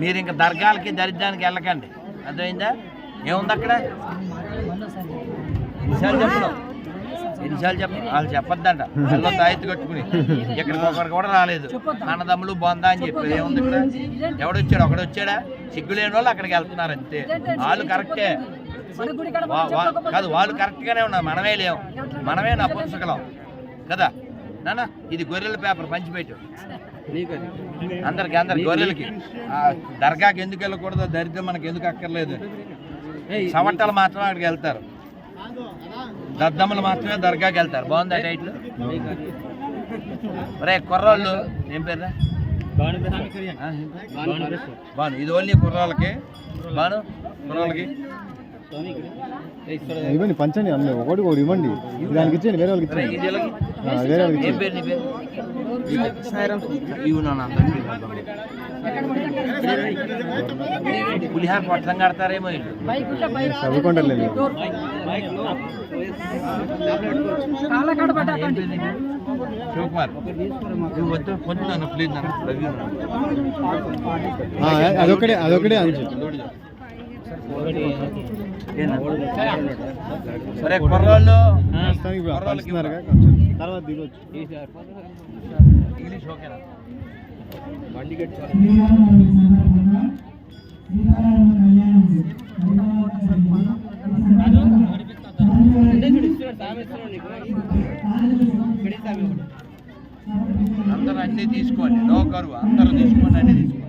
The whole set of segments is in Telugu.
మీరు ఇంకా దర్గాలకి దరిద్రానికి వెళ్ళకండి. అర్థమైందా? ఏముంది అక్కడ? ఎన్నిసార్లు చెప్పడం ఎన్నిసార్లు చెప్పడం వాళ్ళు చెప్పొద్దంట. వాళ్ళు తాయెత్తు కట్టుకుని. ఇక్కడికి ఒకరు కూడా రాలేదు. అన్నదమ్ములు బొందా అని చెప్పి ఏముంది ఇక్కడ? ఎవడొచ్చాడు? ఒకడు వచ్చాడా సిగ్గు లేని వాళ్ళు అక్కడికి వెళ్తున్నారు అంతే. వాళ్ళు కరెక్టే. కాదు వాళ్ళు కరెక్ట్గానే ఉన్నారు. మనమే లేవు. మనమే నా పుస్తకం కదా? నానా ఇది గొర్రెల పేపర్ పంచిపెట్టు. అందరికి అందరికి గొర్రెలకి. దర్గాకి ఎందుకు వెళ్ళకూడదు దరిద్రం మనకి ఎందుకు అక్కర్లేదు? సవట్టలు మాత్రమే అక్కడికి వెళ్తారు. దద్దమ్మలు మాత్రమే దర్గాకి వెళ్తారు. బాగుందా డైట్లు రే కుర్రాళ్ళు ఏం పేరు బాను. ఇది ఓన్లీ కుర్రాళ్ళకి. బాను కుర్రాళ్ళకి. ఇవ్వండి పంచండి అన్నీ ఒకటి ఒకటి ఇవ్వండి. దానికి ఇచ్చేయండి వేరే వాళ్ళకి ఇచ్చేయండి. వేరే వాళ్ళకి ఇచ్చేయండి. పులిహార పొట్టం కడతారేమో పేరు? శివకుమార్. అదొకటే అదొకటే అంచు. సరే కుర్రోళ్ళు. తర్వాత దిగొచ్చు. ఇంగ్లీష్ ఓకేనా? అందరూ అన్ని తీసుకోండి. నో కరువు. అందరూ తీసుకోండి అన్ని తీసుకోండి.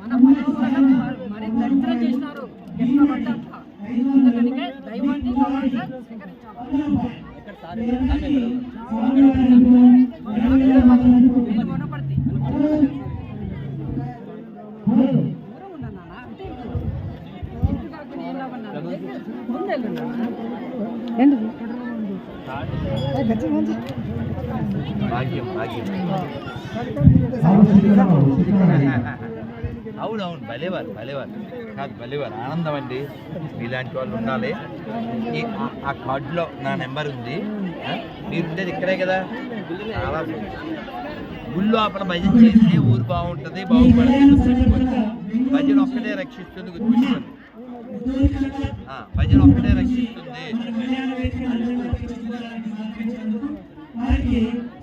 మన మనోహరం మరి దరిద్రం చేసినారు. భాగ్యం భాగ్యం అవునవును భలేవారు భలేవారు. కాదు భలేవారు ఆనందం అండి. మీలాంటి వాళ్ళు ఉండాలి. ఈ ఆ- కార్డులో నా నెంబర్ ఉంది. మీరు ఉండేది ఇక్కడే కదా? చాలా గుళ్ళు అప్పుడు భజన చేస్తే ఊరు బాగుంటుంది బాగుపడుతుంది భజన ఒక్కటే రక్షిస్తుంది గుర్తుంచుకోండి భజన ఒక్కటే రక్షిస్తుంది.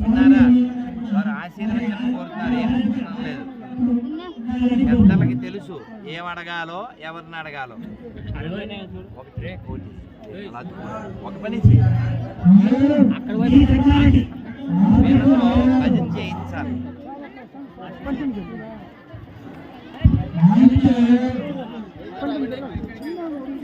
విన్నారా? వారు ఆశీర్వచనం కోరుతున్నారు ఏం లేదు. పెద్దలకి తెలుసు ఏం అడగాలో ఎవరిని అడగాలో? ఒకటే కోటి. ఒక పని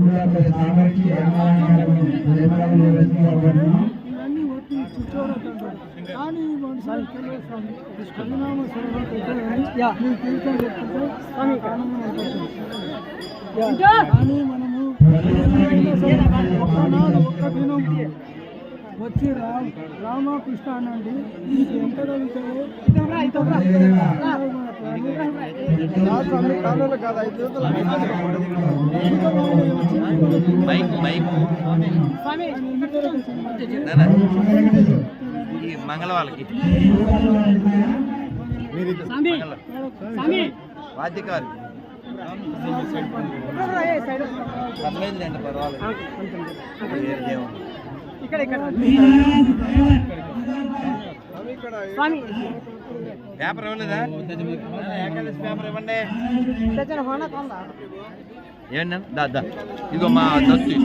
కదా ఆహా విన్నావా? కానీ మనము ఒక్క దినం వచ్చి రామ రామకృష్ణ అనండి ఎంత తగ్గుతాయో మైక్ మైక్. ఈ మంగళ వాళ్ళకి మీరు ఇది- స్వామి స్వామి. వాద్యకారు. పర్లేదులేండి పర్వాలేదు. ఇక్కడ ఇక్కడ. స్వామి. పేపర్ ఇవ్వలేదా? ఏకాదశి పేపర్ ఇవ్వండి తెచ్చిన హోనా కొందా? ఏండి దా దా. ఇదిగో మా దత్తు.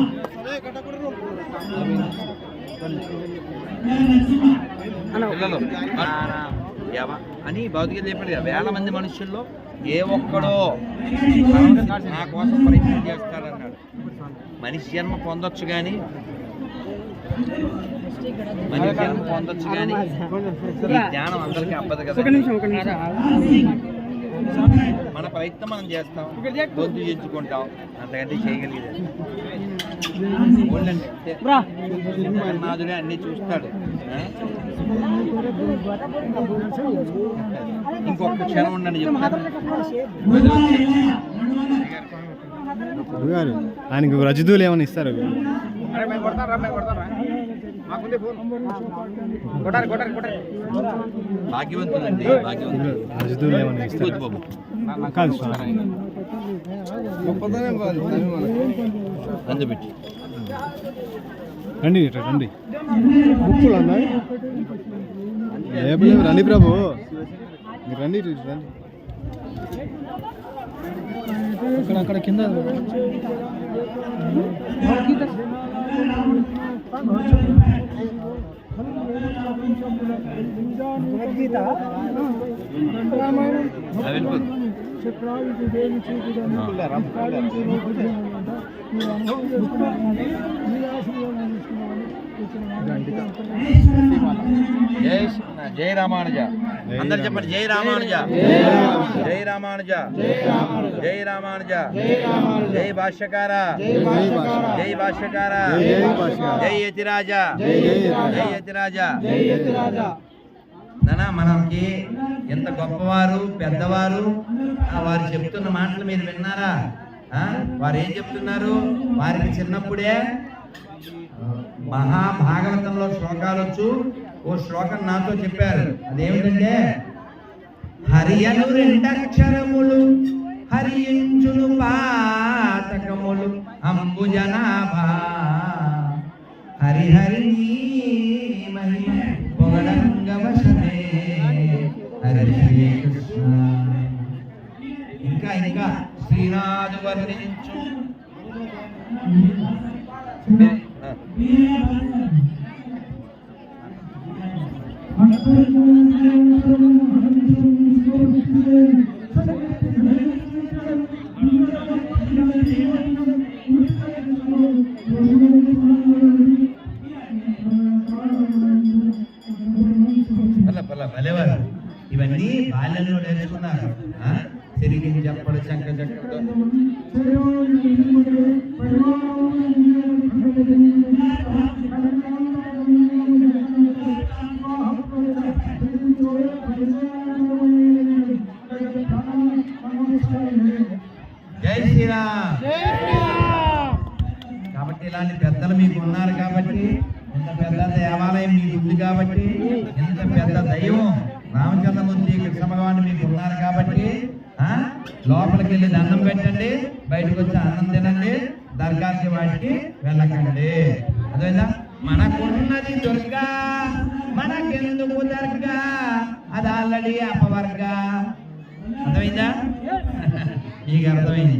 పిల్లలు అని భౌతిక చెప్పాడు. కదా వేల మంది మనుషుల్లో ఏ ఒక్కడో నా కోసం ప్రయత్నం చేస్తాడన్నాడు మనిషి జన్మ పొందొచ్చు కానీ మనిషి జన్మ పొందొచ్చు కానీ ఈ జ్ఞానం అందరికీ అబ్బదు కదా. మన ప్రయత్నం మనం చేస్తాం. గొంతు చేర్చుకుంటాం అంతకంటే చేయగలిగేది జగన్నాథుడే అన్ని చూస్తాడు? ఇంకొక క్షణం ఉండండి చెప్తాను. ఆయనకు రజదులు ఏమైనా ఇస్తారు? భాగ్యవంతులండి అందుబెట్టి రండి రండి. బుక్కులు ఉన్నాయి లేవు రండి ప్రభు. మీరు రండి రండి. అక్కడ అక్కడ కింద. భగవద్గీత రామాయణం వెళ్ళిపోదు చెప్పరాదు ఇది దేని చూపుదను జై జై రామానుజ. అందరు చెప్పండి జై రామానుజ. జై రామానుజ. జై రామానుజ. జై భాష్యకార. జై భాష్యకార. జై యతిరాజ. జై యతిరాజ. నానా మనకి ఎంత గొప్పవారు పెద్దవారు వారు చెప్తున్న మాటలు మీరు విన్నారా? వారు ఏం చెప్తున్నారు? వారికి చిన్నప్పుడే మహాభాగవతంలో శ్లోకాలు వచ్చు ఓ శ్లోకం నాతో చెప్పారు. అదేమిటంటే హరియను రెండక్షరములు హరించును పాతకములు అంబుజనాభా హరిహరి ఇవన్నీ బాల్యంలో నేర్చుకున్నారు? తిరిగి చెప్పడు శంక చక్రతో జై కాబట్టి ఇలాంటి పెద్దలు మీకు ఉన్నారు కాబట్టి ఇంత పెద్ద దేవాలయం మీకు ఉంది కాబట్టి ఇంత పెద్ద దైవం రామచంద్రమూర్తి కృష్ణ భగవాన్ మీకు ఉన్నారు కాబట్టి ఆ? లోపలికి వెళ్ళి దండం పెట్టండి బయటకు వచ్చి అన్నం తినండి దర్గాకి వాటికి వెళ్ళకండి. అదేనా మనకున్నది దుర్గా మనకెందుకు దర్గా? అది ఆల్రెడీ అపవర్గా. అర్థమైందా? నీకు అర్థమైంది.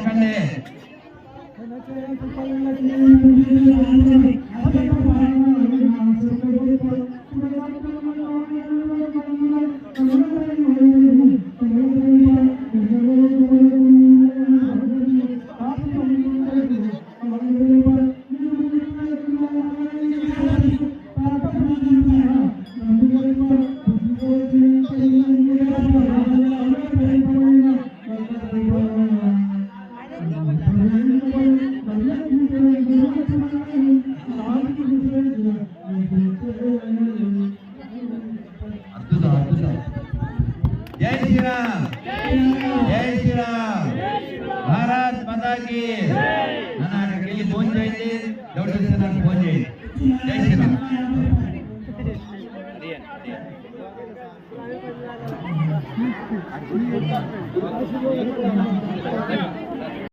সেখানে আমরা జై శ్రీరామ్ జై శ్రీరామ్ భారత్ మాతాకి అన్న అక్కడికి వెళ్ళి ఫోన్ చేయండి డౌట్ వస్తే నాకు ఫోన్ చేయండి జై శ్రీరామ్ ఆశీర్వాదం